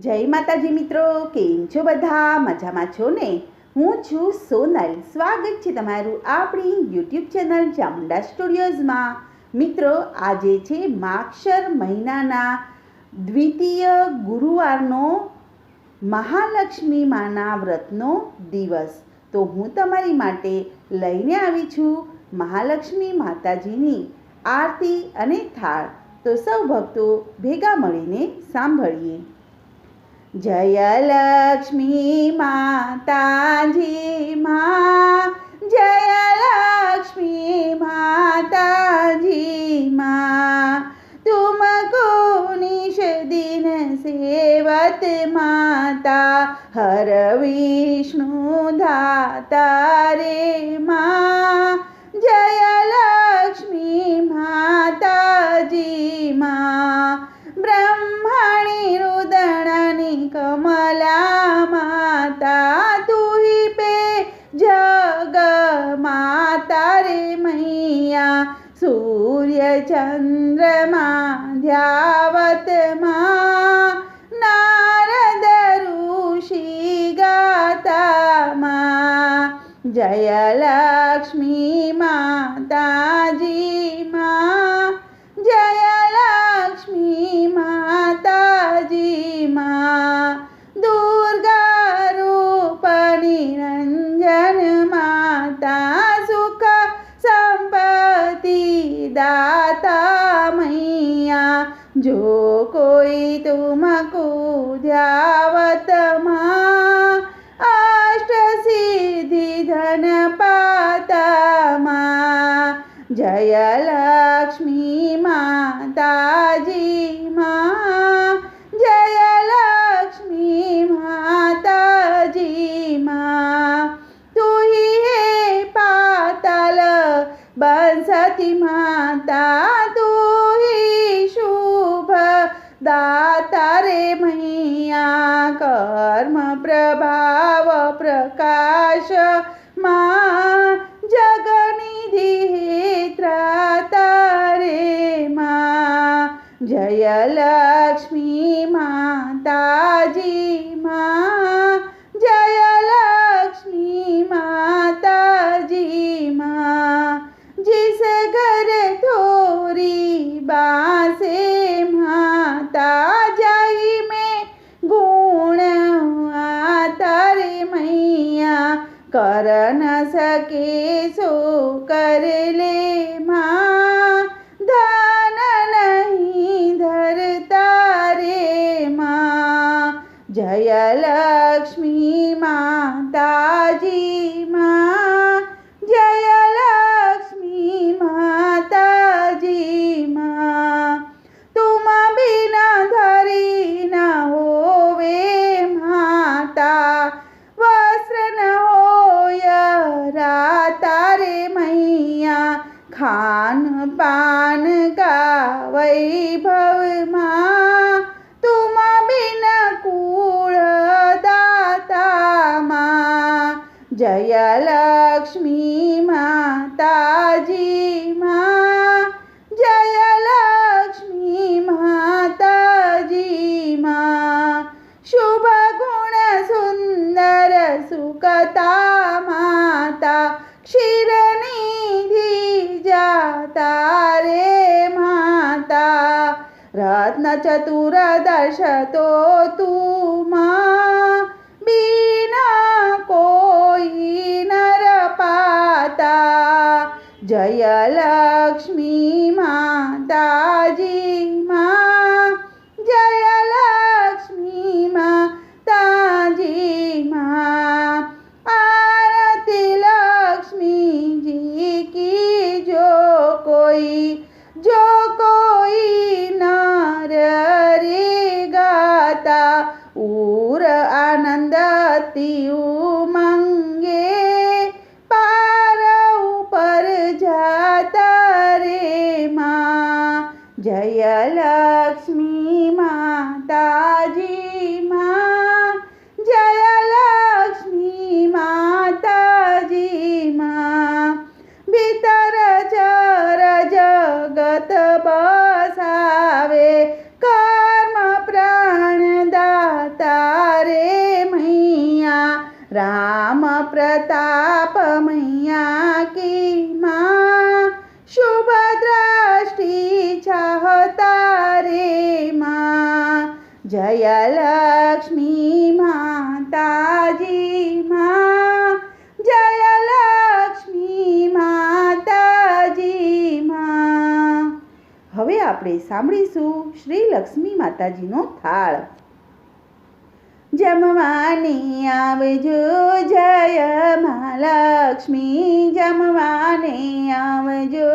જય માતાજી મિત્રો, કેમ છો બધા? મજામાં છો ને? હું છું સોનલ. સ્વાગત છે તમારું આપણી યુટ્યુબ ચેનલ ચામુંડા સ્ટુડિયોઝમાં. મિત્રો, આજે છે માક્ષર મહિનાના દ્વિતીય ગુરુવારનો મહાલક્ષ્મી માના વ્રતનો દિવસ. તો હું તમારી માટે લઈને આવી છું મહાલક્ષ્મી માતાજીની આરતી અને થાળ. તો સૌ ભક્તો ભેગા મળીને સાંભળીએ. જયલક્ષ્મી માતાજી મા જયલક્ષ્મી માતાજી મા તુમકો નિશ દિન સેવત માતા, હર વિષ્ણુ ધાતા રે મા જય चन्द्रमा ध्यावत मा नारद ऋषि गाता मा जय लक्ष्मी જો કોઈ તુમકુ ધ્યાવતમાં અષ્ટ સિદ્ધિ ધન પાતામાં જય લક્ષ્મી માતાજીમાં દાતા રે મૈયા કર્મ પ્રભાવ પ્રકાશમાં જગનિધિ ત્રાતા રે માં જય લક્ષ્મી માતાજી માં જય લક્ષ્મી માતાજી માં જીસે ઘરે થોરી બા जय लक्ष्मी माताजी જય લક્ષ્મી માતાજી માં જય લક્ષ્મી માતાજી માં. શુભ ગુણ સુંદર સુકતા માતા, ક્ષીરનિધિ જાતા રે માતા. રત્ન ચતુર દશ તો તું માં કોઈ નર પાતા જય લક્ષ્મી માતાજી માં જય લક્ષ્મી માતાજી માં આરતી લક્ષ્મીજી કી જો કોઈ જો કોઈ નર રે ગાતા ઉર આનંદતી ઉ प्रतापमैया की माँ शुभ दृष्टि चाहता रे माँ जय लक्ष्मी माता जी माँ जय લક્ષ્મી માતાજી માં હવે આપણે સાંભળીશું શ્રી લક્ષ્મી માતાજીનો થાળ જમવાની આવજો. જય મહાલક્ષ્મી જમવાને આવજો.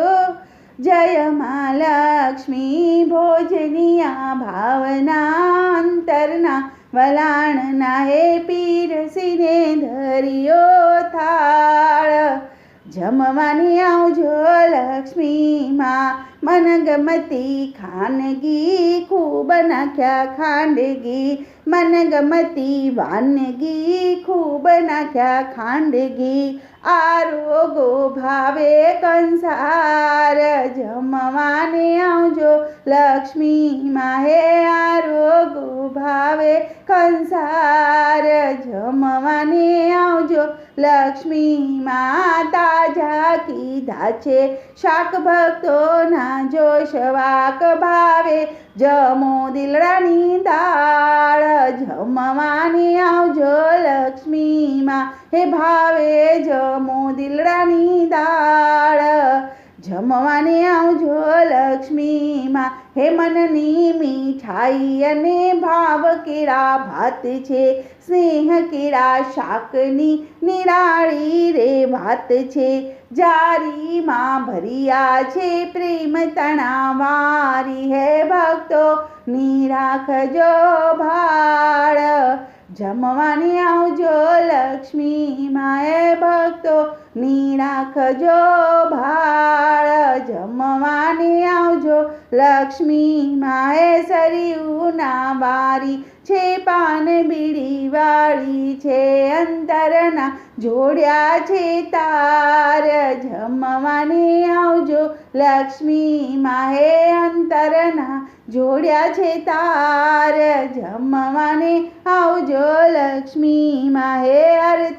જય મહાલક્ષ્મી ભોજનિયા ભાવના અંતરના વલાણના હે પીરસીને ધર્યો થાળ. જમવાની આવજો લક્ષ્મીમાં મનગમતી ખાનગી ખૂબ નાખ્યા ખાંડગી મનગમતી વાનગી ખૂબ નાખ્યા ખાંડગી આરોગો ભાવે કંસાર જમવાને આવજો લક્ષ્મી માહે આ રોગો ભાવે કંસાર જમવાને લક્ષ્મી તાજા કીધા છે શાક ભક્તોના જોશ વાક ભાવે. જમો દિલડાની દાળ, જમવાની આવજો લક્ષ્મીમાં હે ભાવે, જમો દિલડાની દાળ, જમવાની આવજો લક્ષ્મીમાં હે મનની મીઠાઈ અને ભાવ કેળા ભાત છે, સ્નેહ કેળા શાકની નિરાળી રે ભાત છે, જારીમાં ભર્યા છે પ્રેમ તણાવારી હે ભક્તો, નિરાખજો ભાળ, જમવાની આવજો લક્ષ્મી માએ ભક્તો નિરાખજો ભાળ જમવાની આવજો. લક્ષ્મી માએ સરિયુના બારી છે પાન બીડી વાળી છે અંતરના જોડ્યા છે તાર જમવાની આવજો. લક્ષ્મી માહે અંતરના જોડ્યા છે તાર જમવાને આવજો. લક્ષ્મી માહે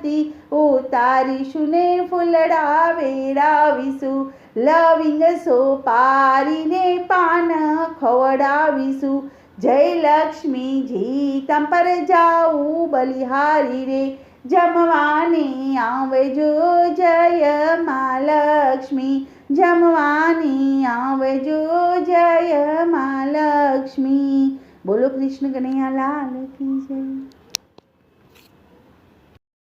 આરતી ઉતારીશું ને ફૂલડા વેડાવીશું લવિંગ સોપારીને પાન ખવડાવીશું જય લક્ષ્મીજી તમ પર જાઉં બલિહારી રે જમવાને આવજો જય મહાલક્ષ્મી જમવાની આવજો જય મહાલક્ષ્મી બોલો કૃષ્ણ કનૈયા લાલ કી જય